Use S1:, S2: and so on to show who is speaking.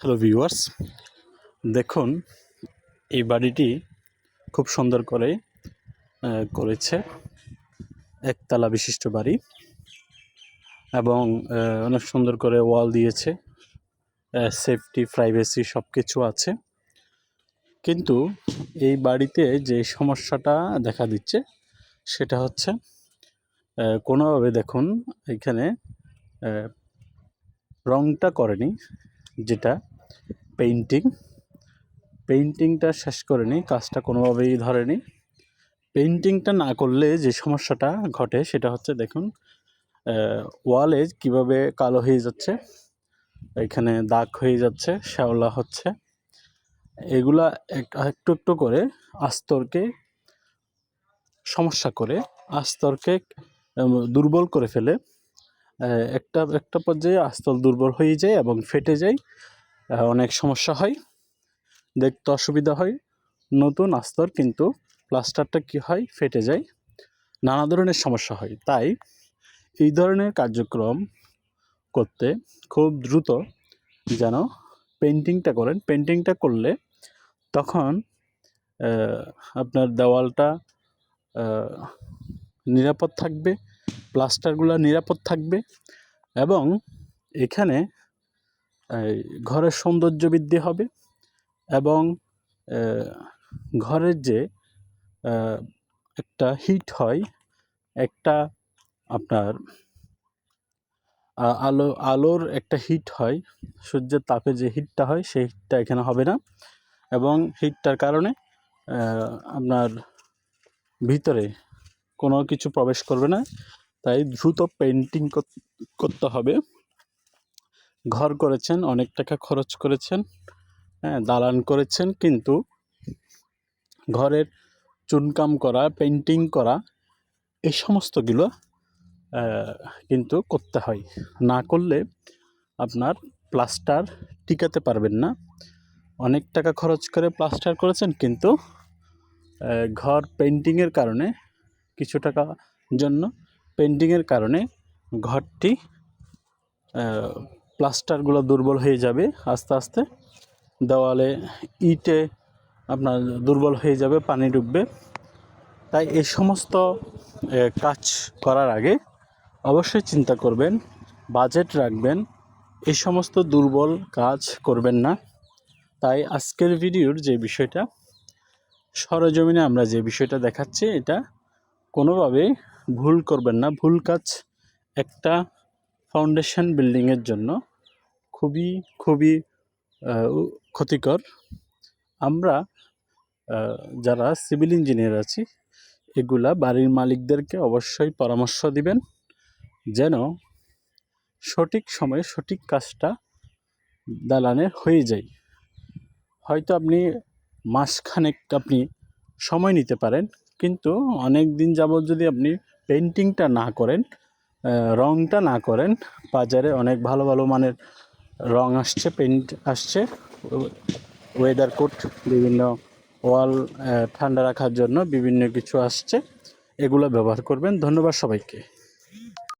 S1: Hello viewers, দেখুন, এই বাড়িটি খুব সুন্দর করে করেছে। একতলা বিশিষ্ট বাড়ি এবং অনেক সুন্দর করে ওয়াল দিয়েছে। সেফটি, প্রাইভেসি সব কিছু আছে। কিন্তু এই বাড়িতে যে সমস্যাটা দেখা দিচ্ছে, সেটা হচ্ছে কোনোভাবে দেখুন, এখানে রংটা করেনি। যেটা পেইন্টিং পেইন্টিংটা শেষ করেনি কাজটা কোনোভাবেই ধরেনি পেইন্টিংটা না করলে যে সমস্যাটা ঘটে সেটা হচ্ছে দেখুন ওয়ালে কীভাবে কালো হয়ে যাচ্ছে, এখানে দাগ হয়ে যাচ্ছে, শ্যাওলা হচ্ছে, এগুলা এক- একটু একটু করে আস্তরকে সমস্যা করে, আস্তরকে দুর্বল করে ফেলে একটা একটা পর্যায়ে আস্তল দুর্বল হয়ে যায় এবং ফেটে যায় অনেক সমস্যা হয়, দেখতে অসুবিধা হয়। নতুন আস্তর কিন্তু প্লাস্টারটা কি হয়? ফেটে যায়, নানা ধরনের সমস্যা হয়। তাই এই ধরনের কার্যক্রম করতে খুব দ্রুত যেন পেন্টিংটা করেন। পেন্টিংটা করলে তখন আপনার দেওয়ালটা নিরাপদ থাকবে প্লাস্টারগুলো নিরাপদ থাকবে এবং এখানে ঘরের সৌন্দর্য বৃদ্ধি হবে এবং ঘরের যে একটা হিট হয়, একটা আপনার আলো, আলোর একটা হিট হয়, সূর্যের তাপে যে হিটটা হয়, সেই হিটটা এখানে হবে না এবং হিটটার কারণে আপনার ভিতরে কোনো কিছু প্রবেশ করবে না। তাই দ্রুত পেন্টিং করতে হবে। ঘর করেছেন, অনেক টাকা খরচ করেছেন হ্যাঁ দালান করেছেন, কিন্তু ঘরের চুনকাম করা পেন্টিং করা এই সমস্তগুলো কিন্তু করতে হয়। না করলে আপনার প্লাস্টার টিকাতে পারবেন না। অনেক টাকা খরচ করে প্লাস্টার করেছেন, কিন্তু ঘর পেন্টিংয়ের কারণে কিছু টাকা জন্য পেন্টিংয়ের কারণে ঘরটি প্লাস্টারগুলো দুর্বল হয়ে যাবে আস্তে আস্তে। দেওয়ালে ইটে আপনার দুর্বল হয়ে যাবে, পানি ডুববে। তাই এই সমস্ত কাজ করার আগে অবশ্যই চিন্তা করবেন, বাজেট রাখবেন, এই সমস্ত দুর্বল কাজ করবেন না। তাই আজকের ভিডিওর যে বিষয়টা, সরজমিনে আমরা যে বিষয়টা দেখাচ্ছি, এটা কোনোভাবে ভুল করবেন না। ভুল কাজ একটা ফাউন্ডেশন বিল্ডিংয়ের জন্য খুবই খুবই ক্ষতিকর। আমরা যারা সিভিল ইঞ্জিনিয়ার আছি, এগুলা বাড়ির মালিকদেরকে অবশ্যই পরামর্শ দিবেন যেন সঠিক সময়ে সঠিক কাজটা দালানে হয়ে যায়। হয়তো আপনি মাসখানেক আপনি সময় নিতে পারেন কিন্তু অনেক দিন যাবৎ যদি আপনি পেন্টিংটা না করেন রংটা না করেন, বাজারে অনেক ভালো ভালো মানের রং আসছে পেন্ট আসছে ওয়েদার কোট বিভিন্ন ওয়াল ঠান্ডা রাখার জন্য বিভিন্ন কিছু আসছে, এগুলো ব্যবহার করবেন। ধন্যবাদ সবাইকে।